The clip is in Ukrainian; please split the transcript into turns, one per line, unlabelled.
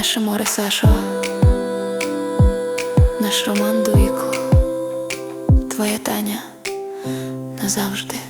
Наше море Сашо, наш роман до твоя Таня. Назавжди.